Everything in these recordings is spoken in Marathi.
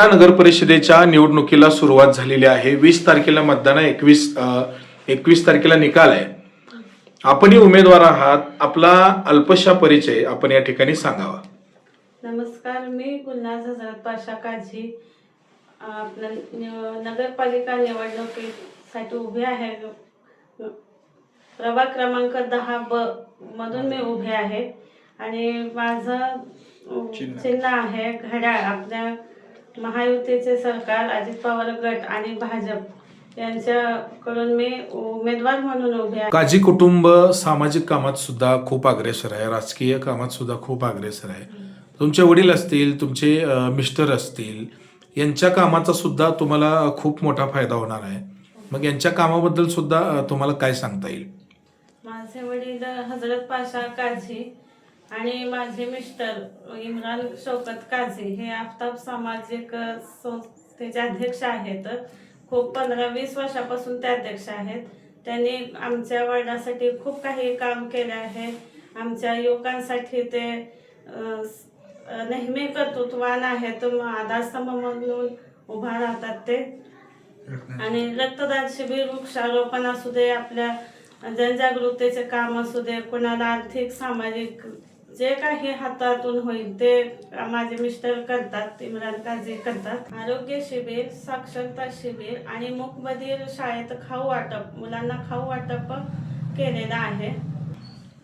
मंगळवेढा नगर परिषदेच्या निवडणुकीला सुरुवात झालेली आहे. वीस तारखेला मतदान आहे एकवीस एकवीस तारखेला निकाल आहे. आपणही उमेदवार आहात. आपला अल्पशा परिचय आपण या ठिकाणी सांगावा. नमस्कार मी गुलनाज हजरत पाशा काझी. नगरपालिका निवडणुकीसाठी उभे आहे. प्रभाग क्रमांक दहा ब मधून मी उभे आहे. आणि माझं चिन्ह आहे घड्याळ. आपल्या महायुतीचे सरकार अजित पवार गट आणि भाजप यांच्याकडून मी उमेदवार म्हणून उभे आहे. काजी कुटुंब सामाजिक कामात सुद्धा खूप अग्रेसर आहे. राजकीय कामात सुद्धा खूप अग्रेसर आहे. तुमचे वडील असतील तुमचे मिस्टर असतील यांच्या कामाचा सुद्धा तुम्हाला खूप मोठा फायदा होणार आहे. मग यांच्या कामाबद्दल सुद्धा तुम्हाला काय सांगता येईल? माझे वडील हजरत पाशा काझी आणि माझे मिस्टर इम्रान शौकत काझी हे आफताब सामाजिक संस्थेचे अध्यक्ष आहेत. खूप पंधरा वीस वर्षापासून ते अध्यक्ष आहेत. त्यांनी आमच्या वर्गासाठी खूप काही काम केले आहे. आमच्या युवकांसाठी ते नेहमी कर्तृत्वान आहेत. आधारस्तंभ म्हणून उभा राहतात ते. आणि रक्तदान शिबिर वृक्षारोपण असू दे आपल्या जनजागृतीचे काम असू दे कोणाला आर्थिक सामाजिक जे काही हातातून होईल ते माझे मिस्टर करतात इम्रान काझी करतात. आरोग्य शिबिर साक्षरता शिबिर आणि मूकबधीर शाळेत खाऊ वाटप मुलांना खाऊ वाटप केलेलं आहे.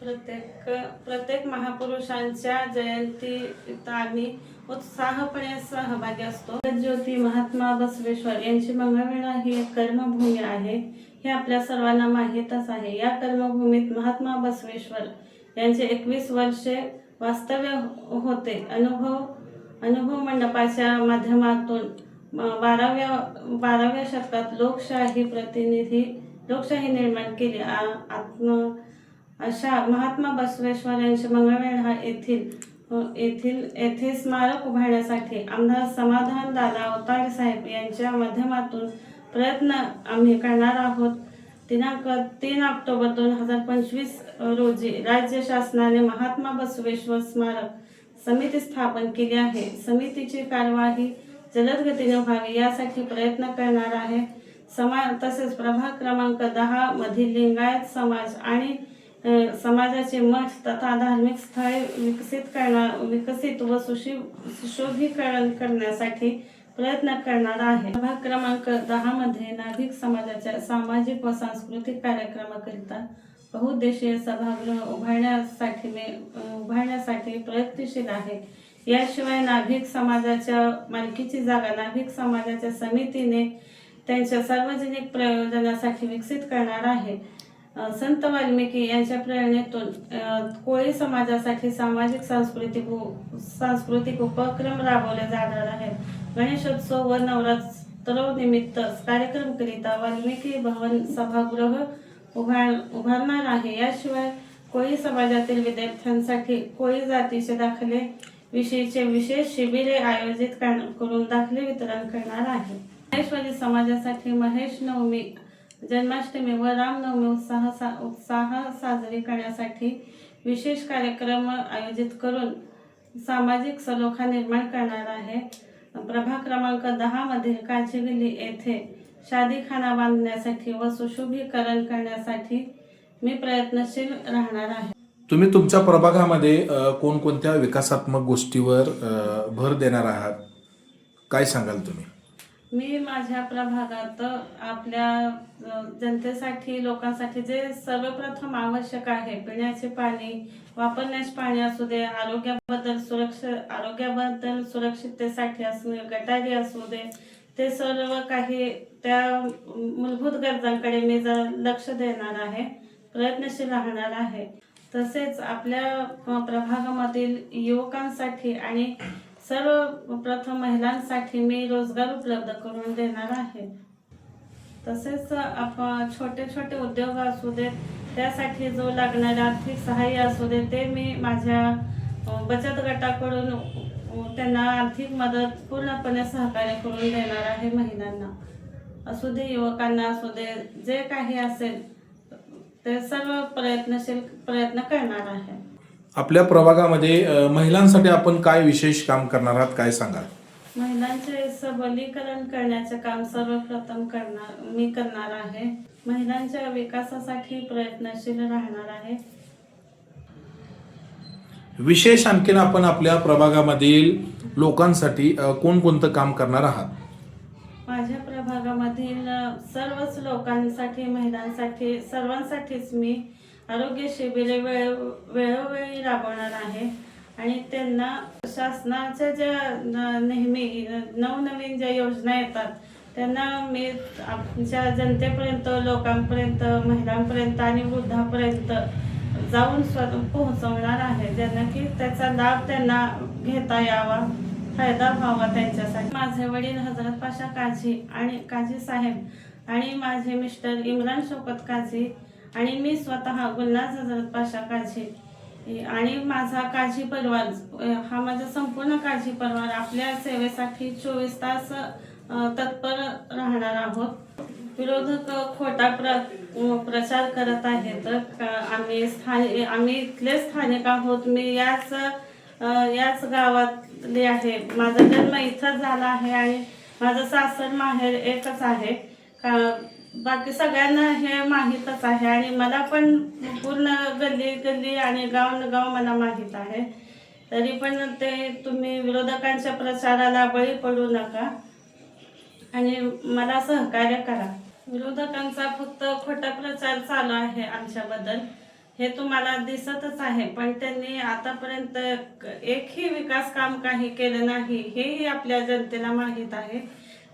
प्रत्येक प्रत्येक महापुरुषांच्या जयंतीत आम्ही उत्साहपणे सहभागी असतो. ज्योती महात्मा बसवेश्वर यांची मंगळवेळा ही एक कर्मभूमी आहे. हे आपल्या सर्वांना माहीतच आहे. या कर्मभूमीत महात्मा बसवेश्वर यांचे एकवीस वर्षे वास्तव्य हो- होते. अनुभव अनुभव मंडपाच्या माध्यमातून बाराव्या बाराव्या शतकात लोकशाही प्रतिनिधी लोकशाही निर्माण केली. आ- आत्म अशा महात्मा बसवेश्वर यांचे मंगळवेढा येथील येथील येथे स्मारक उभारण्यासाठी आमदार समाधान दादा अवतार साहेब यांच्या माध्यमातून प्रयत्न आम्ही करणार आहोत. दिनांक तीन ऑक्टोबर दोन हजार पंचवीस रोजी राज्य शासनाने महात्मा बसवेश्वर स्मारक समिती स्थापन केली आहे. समितीची कार्यवाही जलद गतीने व्हावी यासाठी प्रयत्न करणार आहे. समा तसेच प्रभाग क्रमांक दहा मधील लिंगायत समाज आणि समाजाचे मठ तथा धार्मिक स्थळे विकसित करणार विकसित व सुशी सुशोभीकरण करण्यासाठी प्रयत्न करणार आहे. भाग क्रमांक दहा मध्ये नाभिक समाजाच्या सामाजिक व सांस्कृतिक कार्यक्रमाकरिता बहुउद्देशीय सभागृह उभारण्यासाठी उभारण्यासाठी प्रयत्नशील आहे. याशिवाय नाभिक समाजाच्या मालकीची जागा नाभिक समाजाच्या समितीने त्यांच्या सार्वजनिक प्रयोजनासाठी विकसित करणार आहे. संत वाल्मिकी यांच्या प्रेरणेतून कोळी समाजासाठी सामाजिक सांस्कृतिक सांस्कृतिक उपक्रम राबवले जाणार आहेत. गणेशोत्सव व नवरात्रोनिमित्त कार्यक्रमकरिता वाल्मिकी भवन सभागृह उभार उभारणार आहे. याशिवाय कोळी समाजातील विद्यार्थ्यांसाठी कोळी जातीचे दाखले विषयीचे विशेष शिबिरे आयोजित कर- करून दाखले वितरण करणार आहे. महेश्वरी समाजासाठी महेश नवमी जन्माष्टमी व रामनवमी उत्साह सा उत्साह साजरी करण्यासाठी विशेष कार्यक्रम आयोजित करून सामाजिक सलोखा निर्माण करणार आहे. प्रभाग क्रमांक दहा मध्ये कांचीविली येथे शादीखाना बांधण्यासाठी व सुशोभीकरण करण्यासाठी मी प्रयत्नशील राहणार आहे. तुम्ही तुमच्या प्रभागामध्ये कोणकोणत्या विकासात्मक गोष्टीवर भर देणार आहात? काय सांगाल तुम्ही? मी माझ्या प्रभागात आपल्या जनतेसाठी लोकांसाठी जे सर्वप्रथम आवश्यक आहे पिण्याचे पाणी वापरण्याचे पाणी असू दे आरोग्याबद्दल सुरक्ष आरोग्याबद्दल सुरक्षिततेसाठी असू दे गटारी असू दे ते सर्व काही त्या मूलभूत गरजांकडे मी जर लक्ष देणार आहे प्रयत्नशील राहणार आहे तसेच आपल्या प्रभागामधील युवकांसाठी आणि सर्वप्रथम महिलांसाठी मी रोजगार उपलब्ध करून देणार आहे. तसेच आपण छोटे छोटे उद्योग असू देत त्यासाठी जो लागणारे आर्थिक सहाय्य असू दे ते मी माझ्या बचत गटाकडून त्यांना आर्थिक मदत पूर्णपणे सहकार्य करून देणार आहे महिलांना. असू दे युवकांना असू दे जे काही असेल ते सर्व प्रयत्नशील प्रयत्न करणार आहे. आपल्या प्रभागामध्ये महिलांसाठी आपण काय विशेष काम करणार आहात? काय सांगाल? महिलांचे सबलीकरण करण्याचे काम सर्वप्रथम करणार मी करणार आहे. महिलांच्या विकासासाठी प्रयत्नशील राहणार आहे. विशेष आणखीन आपण आपल्या प्रभागामधील लोकांसाठी कोणकोणतं काम करणार आहात? माझ्या प्रभागामधील सर्वच लोकांसाठी महिलांसाठी सर्वांसाठीच मी आरोग्य शिबिरे वेळ वेळोवेळी राबवणार आहे. आणि त्यांना शासनाच्या ज्या न- नेहमी नवनवीन ज्या योजना येतात त्यांना मी आमच्या जनतेपर्यंत लोकांपर्यंत महिलांपर्यंत आणि वृद्धापर्यंत जाऊन स्वतः पोहोचवणार आहे. ज्यांना की त्याचा लाभ त्यांना घेता यावा फायदा व्हावा त्यांच्यासाठी. माझे वडील हजरत पाशा काझी आणि काझी साहेब आणि माझे मिस्टर इम्रान शोकत काझी आणि मी स्वतः गुलनाज हजरत पाशा काझी आणि माझा काझी परिवार हा माझा संपूर्ण काझी परिवार आपल्या सेवेसाठी चोवीस तास तत्पर राहणार आहोत. विरोधक खोटा प्र प्रचार करत आहेत. का आम्ही स्थानिक आम्ही इथले स्थानिक आहोत. मी याच याच गावातली आहे. माझा जन्म इथंच झाला आहे आणि माझं सासर माहेर एकच आहे. का बाकी सगळ्यांना हे माहीतच आहे आणि मला पण पूर्ण गल्ली गल्ली आणि गाव न गाव मला माहीत आहे. तरी पण ते तुम्ही विरोधकांच्या प्रचाराला बळी पडू नका. आणि मला सहकार्य करा. विरोधकांचा फक्त खोटा प्रचार चालू आहे आमच्याबद्दल. हे तुम्हाला दिसतच आहे. पण त्यांनी आतापर्यंत एकही विकास काम काही केलं नाही हेही आपल्या जनतेला माहीत आहे.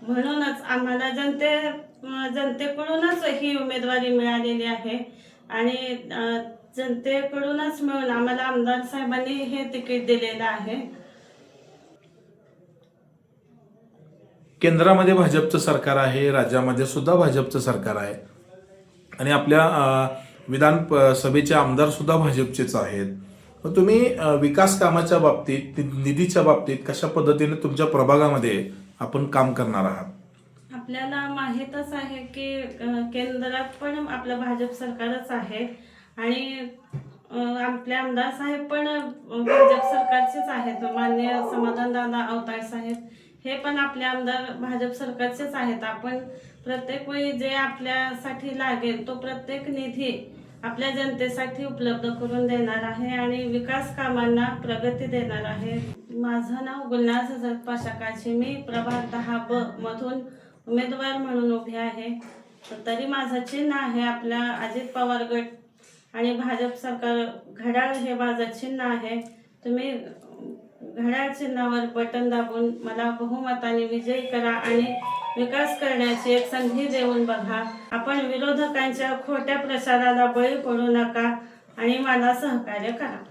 म्हणूनच आम्हाला जनते जनतेकडूनच ही उमेदवारी मिळालेली आहे. आणि जनतेकडूनच मिळून आम्हाला आमदार साहेबांनी हे तिकीट दिलेलं आहे. केंद्रामध्ये भाजपचं सरकार आहे राज्यामध्ये सुद्धा भाजपचं सरकार आहे. आणि आपल्या विधान सभेचे आमदार सुद्धा भाजपचेच आहेत. मग तुम्ही विकास कामाच्या बाबतीत निधीच्या बाबतीत कशा पद्धतीने तुमच्या प्रभागामध्ये आपण काम करणार आहात? आपल्याला माहीतच आहे की केंद्रात पण आपलं भाजप सरकारच आहे. आणि आपले आमदार साहेब पण भाजप सरकारचेच आहेत. मान्य समाधानदादा अवतार साहेब हे पण आपले आमदार भाजप सरकारचेच आहेत. आपण प्रत्येक वेळी जे आपल्यासाठी लागेल तो प्रत्येक निधी आपल्या जनतेसाठी उपलब्ध करून देणार आहे आणि विकास कामांना प्रगती देणार आहे. माझं नाव गुलनाज हजरत पाशाकाची मी प्रभाग दहा ब मधून उमेदवार म्हणून उभी आहे. तरी माझं चिन्ह आहे आपल्या अजित पवार गट आणि भाजप सरकार घड्याळ हे माझं चिन्ह आहे. तुम्ही घड्याळ चिन्हावर बटन दाबून मला बहुमताने विजयी करा आणि विकास करण्याची एक संधी देऊन बघा. आपण विरोधकांच्या खोट्या प्रसाराला बळी पडू नका आणि मला सहकार्य करा.